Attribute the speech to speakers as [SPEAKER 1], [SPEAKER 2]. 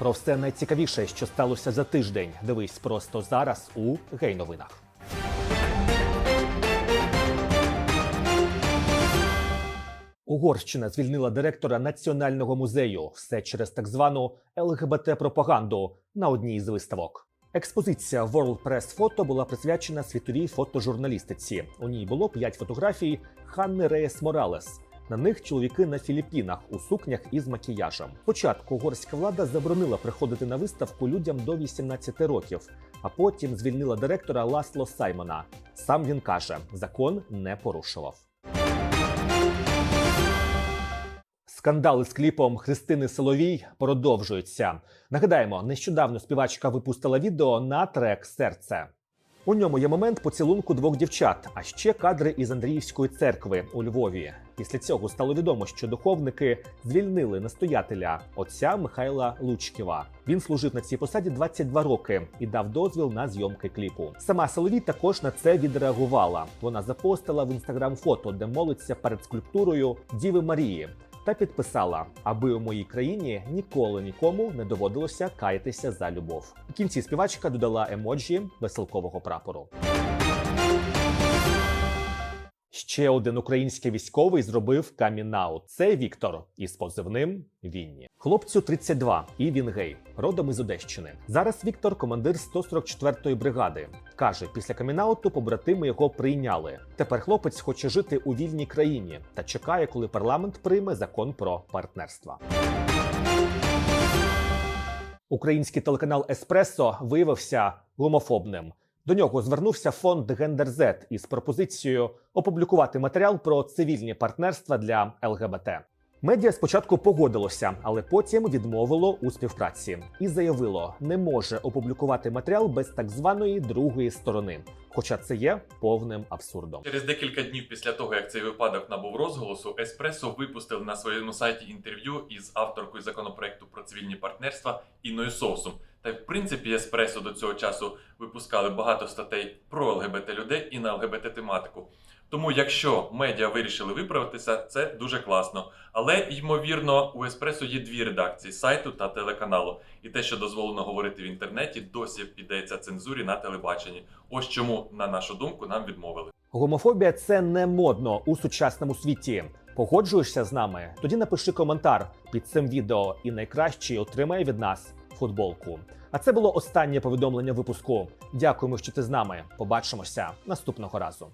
[SPEAKER 1] Про все найцікавіше, що сталося за тиждень. Дивись просто зараз у гей-новинах. Угорщина звільнила директора національного музею. Все через так звану ЛГБТ-пропаганду на одній з виставок. Експозиція World Press Photo була присвячена світовій фотожурналістиці. У ній було п'ять фотографій Ханни Реєс Моралес. На них чоловіки на Філіппінах у сукнях із макіяжем. Спочатку угорська влада заборонила приходити на виставку людям до 18 років, а потім звільнила директора Ласло Саймона. Сам він каже, закон не порушував. Скандали з кліпом Христини Соловій продовжуються. Нагадаємо, нещодавно співачка випустила відео на трек Серце. У ньому є момент поцілунку двох дівчат, а ще кадри із Андріївської церкви у Львові. Після цього стало відомо, що духовники звільнили настоятеля отця Михайла Лучківа. Він служив на цій посаді 22 роки і дав дозвіл на зйомки кліпу. Сама Соловій також на це відреагувала. Вона запостила в інстаграм фото, де молиться перед скульптурою Діви Марії. Та підписала, аби у моїй країні ніколи нікому не доводилося каятися за любов. У кінці співачка додала емоджі веселкового прапору. Ще один український військовий зробив камінаут. Це Віктор із позивним Вінні. Хлопцю 32, і він гей, родом із Одещини. Зараз Віктор командир 144-ї бригади. Каже, після камінауту побратими його прийняли. Тепер хлопець хоче жити у вільній країні та чекає, коли парламент прийме закон про партнерство. Український телеканал Еспресо виявився гомофобним. До нього звернувся фонд Гендерзет із пропозицією опублікувати матеріал про цивільні партнерства для ЛГБТ. Медіа спочатку погодилося, але потім відмовило у співпраці і заявило, не може опублікувати матеріал без так званої другої сторони. Хоча це є повним абсурдом.
[SPEAKER 2] Через декілька днів після того, як цей випадок набув розголосу, Еспресо випустив на своєму сайті інтерв'ю із авторкою законопроекту про цивільні партнерства Інною Соусом. Та й в принципі Еспресо до цього часу випускали багато статей про ЛГБТ людей і на ЛГБТ тематику. Тому, якщо медіа вирішили виправитися, це дуже класно. Але ймовірно, у Еспресо є дві редакції сайту та телеканалу. І те, що дозволено говорити в інтернеті, досі піддається цензурі на телебаченні. Ось чому, на нашу думку, нам відмовили.
[SPEAKER 1] Гомофобія це не модно у сучасному світі. Погоджуєшся з нами? Тоді напиши коментар під цим відео, і найкращий отримає від нас футболку. А це було останнє повідомлення випуску. Дякуємо, що ти з нами. Побачимося наступного разу.